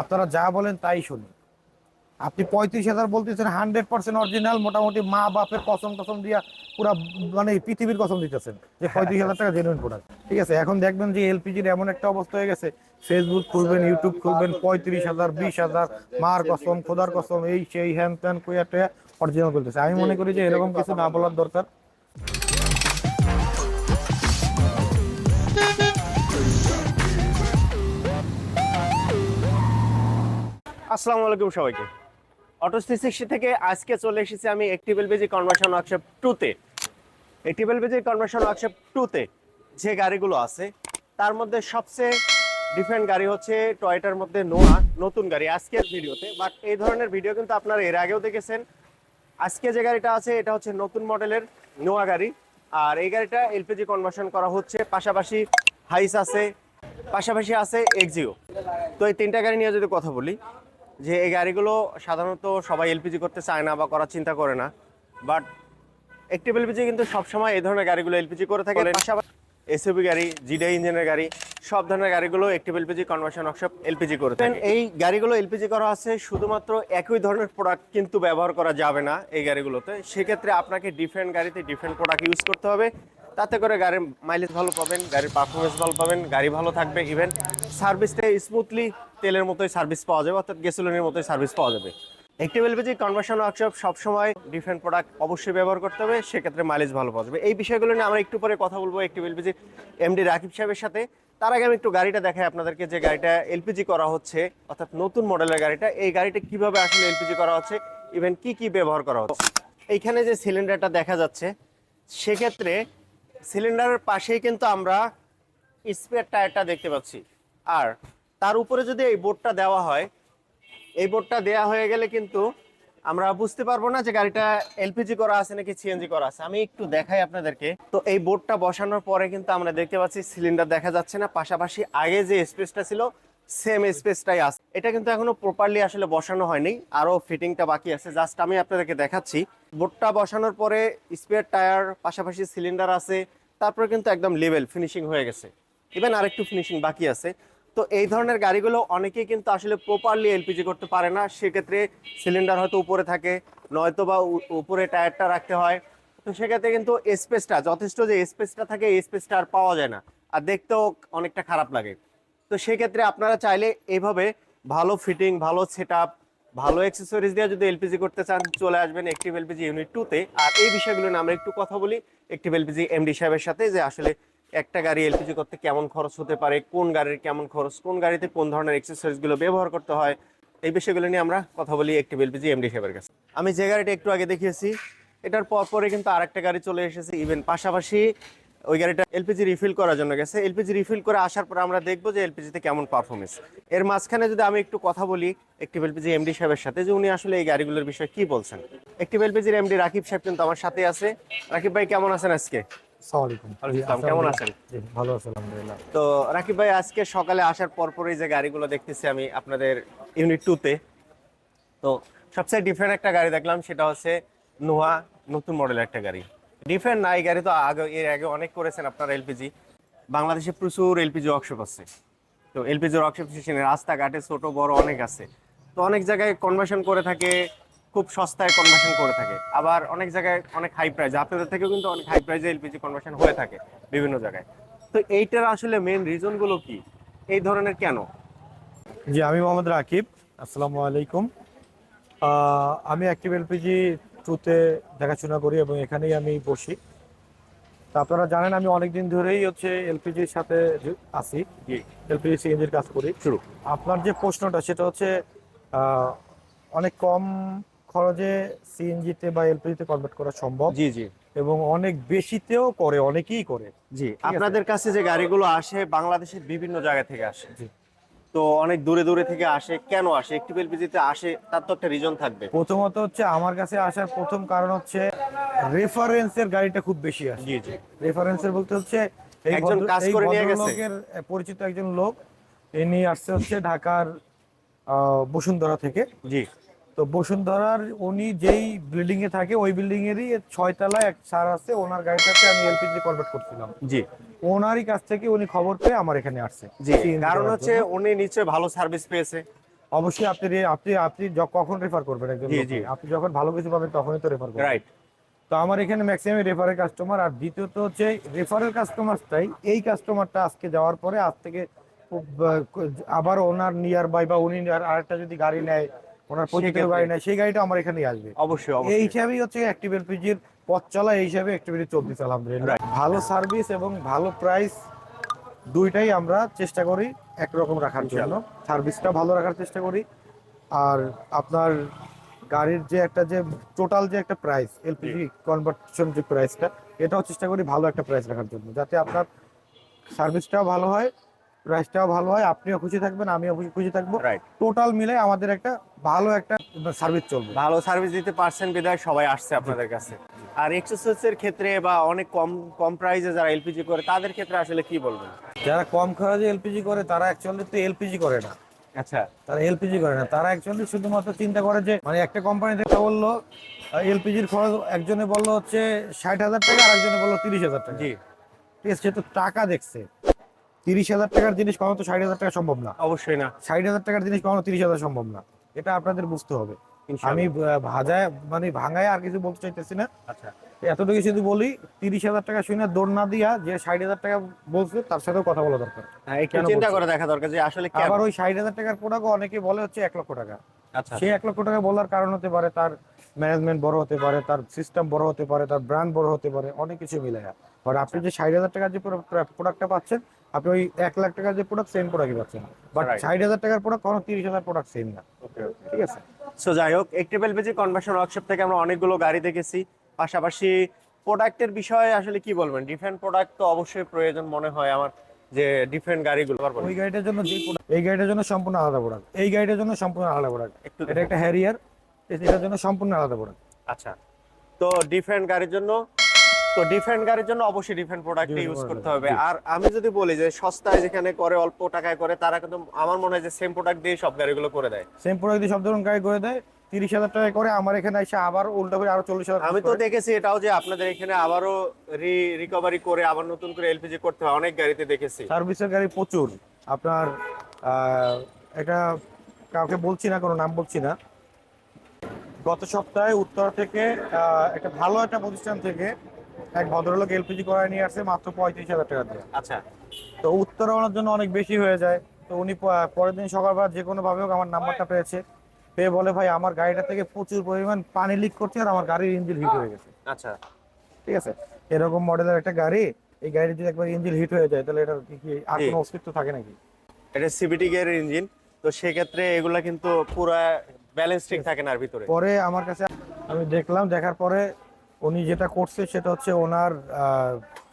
আপনারা যা বলেন তাই শুনি। আপনি পঁয়ত্রিশ হাজার বলতেছেন হান্ড্রেড পার্সেন্ট অরিজিনাল মোটামুটি মা বাপের কসম টসম দিয়া পুরো মানে পৃথিবীর কসম দিতেছেন যে পঁয়ত্রিশ হাজার টাকা জেনুইন প্রোডাক্ট ঠিক আছে, এখন দেখবেন যে এলপিজির এমন একটা অবস্থা হয়ে গেছে ফেসবুক খুলবেন ইউটিউব খুলবেন, পঁয়ত্রিশ হাজার, বিশ হাজার, মার কসম, খোদার কসম, এই সেই হ্যান ত্যান কুয়া টুয়া অরিজিনাল বলতেছে আমি মনে করি যে এরকম কিছু না বলার দরকার। আসসালামু আলাইকুম সবাইকে। অটো থ্রি সিক্সটি থেকে আজকে চলে এসেছি আমি একটি বেলবেজি কনভার্সন ওয়ার্কশপ টুতে একটি বেলবেজি কনভার্সন ওয়ার্কশপ টুতে যে গাড়িগুলো আছে, তার মধ্যে সবচেয়ে ডিফারেন্ট গাড়ি হচ্ছে টয়টার মধ্যে নোয়া নতুন গাড়ি আজকের ভিডিওতে। বাট এই ধরনের ভিডিও কিন্তু আপনারা এর আগেও দেখেছেন। আজকে যে গাড়িটা আছে, এটা হচ্ছে নতুন মডেলের নোয়া গাড়ি। আর এই গাড়িটা এলপিজি কনভার্সন করা হচ্ছে, পাশাপাশি হাইস আছে, পাশাপাশি আছে এক্সিও তো এই তিনটা গাড়ি নিয়ে যদি কথা বলি যে এই গাড়িগুলো সাধারণত সবাই এলপিজি করতে চায় না বা করার চিন্তা করে না বাট একটিভ এলপিজি কিন্তু সবসময় এই ধরনের গাড়িগুলো এলপিজি করে থাকে। এসইবি গাড়ি জিডা ইঞ্জিনের গাড়ি সব ধরনের গাড়িগুলো active LPG conversion workshop LPG করে থাকে। এই গাড়িগুলো এলপিজি করা আছে শুধুমাত্র একই ধরনের প্রোডাক্ট কিন্তু ব্যবহার করা যাবে না এই গাড়িগুলোতে। সেক্ষেত্রে আপনাকে ডিফারেন্ট গাড়িতে ডিফারেন্ট প্রোডাক্ট ইউজ করতে হবে। তাতে করে গাড়ির মাইলেজ ভালো পাবেন, গাড়ির পারফরমেন্স ভালো পাবেন, গাড়ি ভালো থাকবে ইভেন সার্ভিসটা স্মুথলি তেলের মতোই সার্ভিস পাওয়া যাবে, অর্থাৎ গ্যাসোলিনের মতোই সার্ভিস পাওয়া যাবে। একটি এলপিজি কনভার্সন ওয়ার্কশপ সবসময় ডিফারেন্ট প্রোডাক্ট অবশ্যই ব্যবহার করতে হবে, সেক্ষেত্রে মাইলেজ ভালো পাওয়া যাবে। এই বিষয়গুলো নিয়ে আমরা একটু পরে কথা বলব একটি এলপিজি এমডি রাকিব সাহেবের সাথে। তার আগে আমি একটু গাড়িটা দেখাই আপনাদেরকে, যে গাড়িটা এলপিজি করা হচ্ছে, অর্থাৎ নতুন মডেলের গাড়িটা। এই গাড়িটা কীভাবে আসলে এলপিজি করা হচ্ছে ইভেন কি কি ব্যবহার করা হচ্ছে। এইখানে যে সিলিন্ডারটা দেখা যাচ্ছে, সেক্ষেত্রে সিলিন্ডারের পাশেই কিন্তু আমরা স্পেয়ার টায়ারটা দেখতে পাচ্ছি। আর তার উপরে যদি এই বোর্ডটা দেওয়া হয়, এই বোর্ডটা দেওয়া হয়ে গেলে কিন্তু আমরা বুঝতে পারব না যে গাড়িটা এলপিজি করা আছে নাকি সিএনজি করা আছে। আমি একটু দেখাই আপনাদেরকে। তো এই বোর্ডটা বসানোর পরে কিন্তু আমরা দেখতে পাচ্ছি সিলিন্ডার দেখা যাচ্ছে না। পাশাপাশি আগে যে স্পেসটা ছিল, সেম স্পেসটাই আছে। এটা কিন্তু এখনও প্রপারলি আসলে বসানো হয়নি। আরও ফিটিংটা বাকি আছে। জাস্ট আমি আপনাদেরকে দেখাচ্ছি। বোর্ডটা বসানোর পরে স্পেয়ার টায়ার, পাশাপাশি সিলিন্ডার আছে, তারপরে কিন্তু একদম লেভেল ফিনিশিং হয়ে গেছে। ইভেন আরেকটু ফিনিশিং বাকি আছে। তো এই ধরনের গাড়িগুলো অনেকেই কিন্তু আসলে প্রপারলি এলপিজি করতে পারে না। সেক্ষেত্রে সিলিন্ডার হয়তো উপরে থাকে, নয়তো বা উপরে টায়ারটা রাখতে হয়। তো সেক্ষেত্রে কিন্তু স্পেসটা যথেষ্ট যে স্পেসটা থাকে, এই স্পেসটা আর পাওয়া যায় না। আর দেখতেও অনেকটা খারাপ লাগে। তো সেক্ষেত্রে আপনারা চাইলে এইভাবে ভালো ফিটিং ভালো সেট ভালো অ্যাক্সেসরিজ দিয়ে যদি এলপিজি করতে চান, চলে আসবেন একটিভ এলপিজি ইউনিট টুতে আর এই বিষয়গুলো নিয়ে আমরা একটু কথা বলি। একটিভ এলপিজি এমডি সাহেবের সাথে যে আসলে একটা গাড়ি এলপিজি করতে কেমন খরচ হতে পারে, কোন গাড়ির কেমন খরচ, কোন গাড়িতে কোন ধরনের অ্যাক্সেসরিজগুলো ব্যবহার করতে হয়, এই বিষয়গুলো নিয়ে আমরা কথা বলি একটিভ এলপিজি এমডি সাহেবের কাছে। আমি যে গাড়িটা একটু আগে দেখিয়েছি, এটার পর পরে কিন্তু আরেকটা গাড়ি চলে এসেছে ইভেন পাশাপাশি ওই গাড়িটা এলপিজি রিফিল করার জন্য গেছে। এলপিজি রিফিল করে আসার পর আমরা দেখব যে এলপিজিতে কেমন পারফরমেন্স এর মাঝখানে যদি আমি একটু কথা বলি একটিভ এলপিজি এমডি সাহেবের সাথে যে উনি আসলে এই গাড়িগুলোর বিষয়ে কি বলছেন? একটিভ এলপিজির এমডি রাকিব সাহেব কিন্তু আমার সাথে আছে। রাকিব ভাই কেমন আছেন আজকে? কেমন আছেন? ভালো আলহামদুলিল্লাহ। তো রাকিব ভাই আজকে সকালে আসার পর পরই যে গাড়িগুলো দেখতেছি আমি আপনাদের ইউনিট টুতে তো। সবচেয়ে ডিফারেন্ট একটা গাড়ি দেখলাম সেটা হচ্ছে নোয়া নতুন মডেলের একটা গাড়ি। ডিফারেন্ট না এই গাড়ি তো আগে, এর আগে অনেক করেছেন আপনার এলপিজি। বাংলাদেশে প্রচুর এলপিজি ওয়ার্কশপ আছে। তো এলপিজি ওয়ার্কশপ সেখানে রাস্তাঘাটে ছোট, বড় অনেক আছে। তো অনেক জায়গায় কনভার্সন করে থাকে, খুব সস্তায় কনভার্সন করে থাকে। আবার অনেক জায়গায় অনেক হাই প্রাইস আপনাদের থেকেও কিন্তু অনেক হাই প্রাইসে এলপিজি কনভার্সন হয়ে থাকে বিভিন্ন জায়গায়। তো এইটার আসলে মেন রিজনগুলো কি? এই ধরনের কেন? জি, আমি মোহাম্মদ রাকিব, আসসালামু আলাইকুম। আমি অ্যাক্টিভ এলপিজি টুতে দেখাশোনা করি এবং এখানেই আমি বসি। তা আপনারা জানেন আমি অনেকদিন ধরেই হচ্ছে এলপিজির সাথে আছি। এলপিজি সিএনজির কাজ করি। শুরু। আপনার যে প্রশ্নটা সেটা হচ্ছে অনেক কম খরচে সিএনজিতে বা এলপিজিতে কনভার্ট করা সম্ভব জি জি। এবং অনেক বেশিতেও করে অনেকেই করে। জি আপনাদের কাছে যে গাড়িগুলো আসে বাংলাদেশের বিভিন্ন জায়গা থেকে আসে। জি। তো অনেক দূরে দূরে থেকে আসে। কেন আসে? একটি এলপিজিতে আসে তার তো একটা রিজন থাকবে। প্রথমত হচ্ছে আমার কাছে আসার প্রথম কারণ হচ্ছে রেফারেন্সের গাড়িটা খুব বেশি আসে। জি জি। রেফারেন্সের বলতে হচ্ছে একজন কাজ করে নিয়ে গেছে? পরিচিত একজন লোক ইনি আসছে হচ্ছে ঢাকার বসুন্ধরা থেকে। জি। তো বসুন্ধরার উনি যেই বিল্ডিং এ থাকে ওই বিল্ডিং এরই ছয়তলায় এক স্যার আছে ওনার গাড়িটাকে আমি এলপিজি কনভার্ট করছিলাম। জি। ওনারই কাছ থেকে উনি খবর পেয়ে আমার এখানে আসছে। জি কারণ হচ্ছে উনি নিশ্চয়ই ভালো সার্ভিস পেয়েছে। অবশ্যই আপনি আপনি আপনি কখন রেফার করবেন একজন জি, আপনি যখন ভালো কিছু পাবেন তখনই তো রেফার করবেন। রাইট তো আমার এখানে ম্যাক্সিমাম রেফারের কাস্টমার আর দ্বিতীয়ত হচ্ছে রেফারেল কাস্টমারটাই এই কাস্টমারটা আজকে যাওয়ার পরে আজ থেকে আবার ওনার নিয়ার বাই বা উনি আর আরেকটা যদি গাড়ি নেয় ওনার সেক্ষেত্রে- গাড়ি নেয় সেই গাড়িটা আমার এখানেই আসবে। অবশ্যই এই হিসাবেই হচ্ছে অ্যাক্টিভ এলপিজির পথ চলা এই হিসাবে অ্যাক্টিভিটি চলতেছে আলহামদুলিল্লাহ। ভালো সার্ভিস এবং ভালো প্রাইস দুইটাই আমরা চেষ্টা করি একরকম রাখার জন্য। সার্ভিসটা ভালো রাখার চেষ্টা করি। আর আপনার গাড়ির যে একটা যে টোটাল যে একটা প্রাইস এলপিজি কনভার্সন যে প্রাইসটা এটাও চেষ্টা করি ভালো একটা প্রাইস রাখার জন্য যাতে আপনার সার্ভিসটাও ভালো হয় প্রাইসটাও ভালো হয় আপনিও খুশি থাকবেন আমিও খুশি থাকব। টোটাল মিলে আমাদের একটা ভালো একটা সার্ভিস চলবে। ভালো সার্ভিস দিতে পারছেন বিদায় সবাই আসছে আপনাদের কাছে। আর এক্সেসরিজ এর ক্ষেত্রে বা অনেক কম কম প্রাইসে যারা এলপিজি করে তাদের ক্ষেত্রে আসলে কি বলবেন? যারা কম খরচে এলপিজি করে তারা অ্যাকচুয়ালি তো এলপিজি করে না। আচ্ছা। তারা এলপিজি করে না। তারা অ্যাকচুয়ালি শুধুমাত্র চিন্তা করে যে মানে একটা কোম্পানি থেকে বলল এলপিজির খরচ একজনে বলল হচ্ছে ষাট হাজার টাকা আর একজনে বলল তিরিশ হাজার টাকা। জি। ঠিক আছে সে তো টাকা দেখছে। তিরিশ হাজার টাকার জিনিস কখনো তো ষাট হাজার টাকা সম্ভব না। অবশ্যই না। ষাট হাজার টাকার জিনিস কখনো তিরিশ হাজার সম্ভব না। এটা আপনাদের বুঝতে হবে। আমি ভাজায় মানে ভাঙায় আর কিছু বলতে চাইতেছি না। আচ্ছা। এতটুকু শুধু বলি তিরিশ হাজার টাকা শুনে দৌড় না দিয়া যে ষাট হাজার টাকা বলছে তার সাথেও কথা বলা দরকার। হ্যাঁ, চিন্তা করে দেখা দরকার যে আসলে আবার ওই ষাট হাজার টাকার প্রোডাক্ট অনেকে বলে হচ্ছে এক লক্ষ টাকা। আচ্ছা। সে এক লক্ষ টাকা বলার কারণ হতে পারে তার ম্যানেজমেন্ট বড় হতে পারে তার সিস্টেম বড় হতে পারে তার ব্র্যান্ড বড় হতে পারে অনেক কিছু মিলে আর আপনি যে ষাট হাজার টাকার যে প্রোডাক্টটা পাচ্ছেন আপনি ওই এক লাখ টাকার যে প্রোডাক্ট সেম প্রোডাক্টই পাচ্ছেন। বাট ষাট হাজার টাকার প্রোডাক্ট কখনো তিরিশ হাজার প্রোডাক্ট সেম না। ঠিক আছে? সো যাই হোক একটিভ এলপিজি কনভার্সন ওয়ার্কশপ থেকে আমরা অনেকগুলো গাড়ি দেখেছি। পাশাপাশি প্রোডাক্টের বিষয়ে আসলে কি বলবেন? ডিফারেন্ট প্রোডাক্ট তো অবশ্যই প্রয়োজন মনে হয় আমার যে ডিফারেন্ট গাড়িগুলো। ওই গাড়িটার জন্য যে এই গাড়িটার জন্য সম্পূর্ণ আলাদা প্রোডাক্ট এই গাড়িটার জন্য সম্পূর্ণ আলাদা প্রোডাক্ট এটা একটা হ্যারিয়ার এটার জন্য সম্পূর্ণ আলাদা প্রোডাক্ট আচ্ছা। তো ডিফারেন্ট গাড়ির জন্য তো ডিফারেন্ট গাড়ির জন্য অবশ্যই ডিফারেন্ট প্রোডাক্ট ইউজ করতে হবে। আর আমি যদি বলি যে সস্তায় যেখানে করে অল্প টাকায় করে তারা কিন্তু আমার মনে হয় যে সেম প্রোডাক্ট দিয়ে সব গাড়িগুলো করে দেয়। সেম প্রোডাক্ট দিয়ে সব ধরুন গাড়ি করে দেয়। তিরিশ হাজার টাকা করে আমার এখানে এসে আবার উল্টা করে আরও চল্লিশ হাজার আমি তো দেখেছি এটাও যে আপনাদের এখানে আবারও রিকভারি করে আবার নতুন করে এলপিজি করতে হয় অনেক গাড়িতে দেখেছি। সার্ভিসের গাড়ি প্রচুর। আপনার এটা কাউকে বলছি না কোনো নাম বলছি না। গত সপ্তাহে উত্তরা থেকে একটা ভালো একটা প্রতিষ্ঠান থেকে এক ভদ্রলোক এলপিজি করায় নিয়ে আসছে মাত্র পঁয়ত্রিশ হাজার টাকা দিয়ে। আচ্ছা। তো উত্তরা ওনার জন্য অনেক বেশি হয়ে যায়। তো উনি পরের দিন সকালবেলা যে কোনো ভাবে হোক আমার নাম্বারটা পেয়েছে। পেয়ে বলে ভাই আমার গাড়িটা থেকে প্রচুর পরিমাণ পানি লিক করছে আর আমার গাড়ির ইঞ্জিন হিট হয়ে গেছে। আচ্ছা। ঠিক আছে? এরকম মডেলের একটা গাড়ি এই গাড়ির যদি একবার ইঞ্জিন হিট হয়ে যায় তাহলে এটা কি কি আর কোনো অস্তিত্ব থাকে নাকি? এটা সিবিটি গিয়ারের ইঞ্জিন তো সেক্ষেত্রে এগুলা কিন্তু পুরা ব্যালেন্স ঠিক থাকে না আর ভিতরে। পরে আমার কাছে আমি দেখলাম দেখার পরে উনি যেটা করছে সেটা হচ্ছে ওনার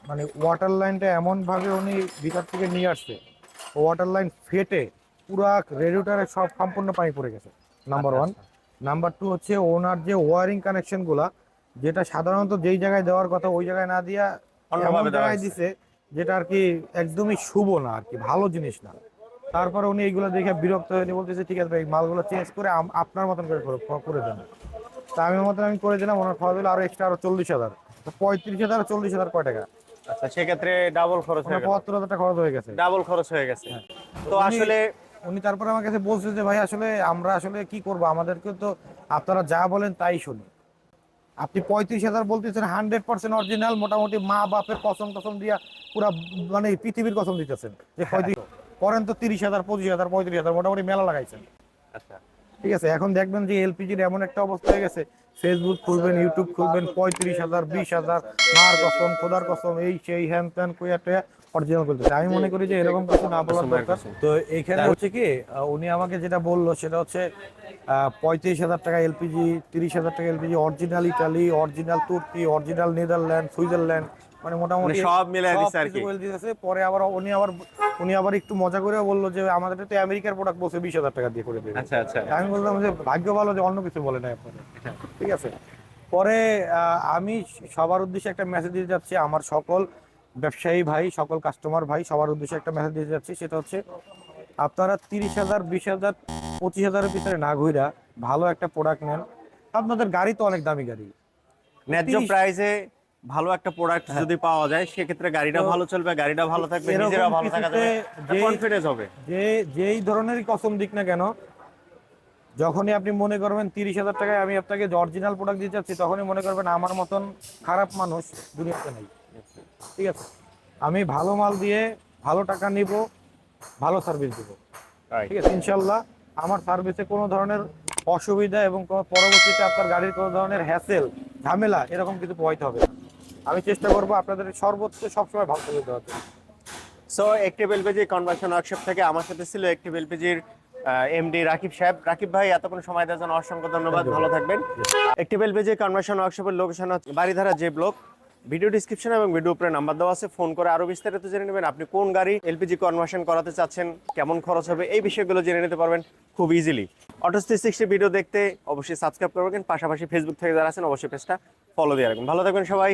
মানে ওয়াটার লাইনটা এমন ভাবে উনি ভিতর থেকে নিয়ে আসছে। ওয়াটার লাইন ফেটে পুরা রেডিওটারে সব সম্পূর্ণ পানি পড়ে গেছে নাম্বার ওয়ান নাম্বার টু হচ্ছে ওনার যে ওয়ারিং কানেকশনগুলা যেটা সাধারণত যেই জায়গায় দেওয়ার কথা ওই জায়গায় না দিয়া এমন জায়গায় দিছে যেটা আর কি একদমই শুভ না আর কি ভালো জিনিস না। তারপরে উনি এইগুলো দেখে বিরক্ত হয়ে বলতেছে ঠিক আছে ভাই মালগুলো চেঞ্জ করে আপনার মতন করে করে- করে দেন। তা আমি মতন আমি করে দিলাম ওনার খাওয়া দিল আরও এক্সট্রা আরও চল্লিশ হাজার। পঁয়ত্রিশ হাজার আর চল্লিশ হাজার কয় টাকা? আচ্ছা সেক্ষেত্রে ডাবল খরচ হয়ে পঁয়াত্তর হাজার টাকা খরচ হয়ে গেছে। ডাবল খরচ হয়ে গেছে। তো আসলে উনি তারপরে আমার কাছে বলছে যে ভাই আসলে আমরা আসলে কি করব? আমাদেরকে তো আপনারা যা বলেন তাই শুনি। আপনি পঁয়ত্রিশ হাজার বলতেছেন হান্ড্রেড পার্সেন্ট অরিজিনাল মোটামুটি মা বাপের কসম টসম দিয়া পুরা মানে পৃথিবীর কসম দিতেছেন। যে পঁয়ত্রিশ করেন তো তিরিশ হাজার পঁচিশ হাজার পঁয়ত্রিশ হাজার মোটামুটি মেলা লাগাইছেন। আচ্ছা। ঠিক আছে? এখন দেখবেন যে এলপিজির এমন একটা অবস্থা হয়ে গেছে। ফেসবুক খুলবেন ইউটিউব খুলবেন পঁয়ত্রিশ হাজার বিশ হাজার মার কসম খোদার কসম এই সেই হ্যান ত্যান কুয়া টুয়া অরিজিনাল করতেছে আমি মনে করি যে এরকম কিছু না বলার দরকার। তো এখানে হচ্ছে কি উনি আমাকে যেটা বলল সেটা হচ্ছে পঁয়ত্রিশ হাজার টাকা এলপিজি তিরিশ হাজার টাকা এলপিজি অরিজিনাল ইটালি অরিজিনাল তুর্কি অরিজিনাল নেদারল্যান্ড সুইজারল্যান্ড মানে মোটামুটি মানে সব মিলাই দিছে আর কি। বলে দিতেছে পরে আবার উনি আবার উনি আবার একটু মজা করে বলল যে আমাদের তো আমেরিকার প্রোডাক্ট বলছে বিশ হাজার টাকা দিয়ে করে দেবে। আচ্ছা আচ্ছা। আমি বললাম যে ভাগ্য ভালো যে অন্য কিছু বলে নাই আপনাদের ঠিক আছে। পরে আমি সবার উদ্দেশ্যে একটা মেসেজ দিতে যাচ্ছি আমার সকল ব্যবসায়ী ভাই সকল কাস্টমার ভাই সবার উদ্দেশ্যে একটা মেসেজ দিতে যাচ্ছি। সেটা হচ্ছে আপনারা তিরিশ হাজার বিশ হাজার পঁচিশ হাজারের ভিতরে না ঘুরা ভালো একটা প্রোডাক্ট নেন। আপনাদের গাড়ি তো অনেক দামি গাড়ি। ন্যায্য 30 প্রাইসে ভালো একটা প্রোডাক্ট যদি পাওয়া যায় সেক্ষেত্রে গাড়িটা ভালো চলবে গাড়িটা ভালো থাকবে নিজেরা ভালো থাকা যাবে কনফিডেন্স হবে। যে যেই ধরনেরই কসম দিক না কেন যখনই আপনি মনে করবেন তিরিশ হাজার টাকায় আমি আপনাকে অরিজিনাল প্রোডাক্ট দিতে চাচ্ছি তখনই মনে করবেন আমার মতন খারাপ মানুষ দুনিয়াতে নেই। ঠিক আছে? আমি ভালো মাল দিয়ে ভালো টাকা নিব ভালো সার্ভিস দিব। ঠিক আছে? ইনশাল্লাহ আমার সার্ভিসে কোনো ধরনের অসুবিধা এবং পরবর্তীতে আপনার গাড়ির কোনো ধরনের হ্যাসেল ঝামেলা এরকম কিছু পোহাইতে হবে না। আমি চেষ্টা করব আপনাদের সর্বোচ্চ সবসময় ভালো করে দেওয়ার জন্য। So active LPG conversion workshop থেকে আমার সাথে ছিল একটিভ এলপিজির এমডি রাকিব সাহেব। রাকিব ভাই এতক্ষণ সময় দেওয়ার জন্য অসংখ্য ধন্যবাদ। ভালো থাকবেন। একটিভ এলপিজি কনভার্সন ওয়ার্কশপের লোকেশন হচ্ছে Baridhara J block. Video description এবং ভিডিও উপরে নাম্বার দেওয়া আছে। ফোন করে আরও বিস্তারিত জেনে নেবেন আপনি কোন গাড়ি এলপিজি কনভার্সন করাতে চাচ্ছেন কেমন খরচ হবে এই বিষয়গুলো জেনে নিতে পারবেন খুব easily auto three sixty video দেখতে অবশ্যই সাবস্ক্রাইব করবেন পাশাপাশি ফেসবুক থেকে যারা আছেন অবশ্যই পেজটা ফলো দিয়ে রাখবেন। ভালো থাকবেন সবাই।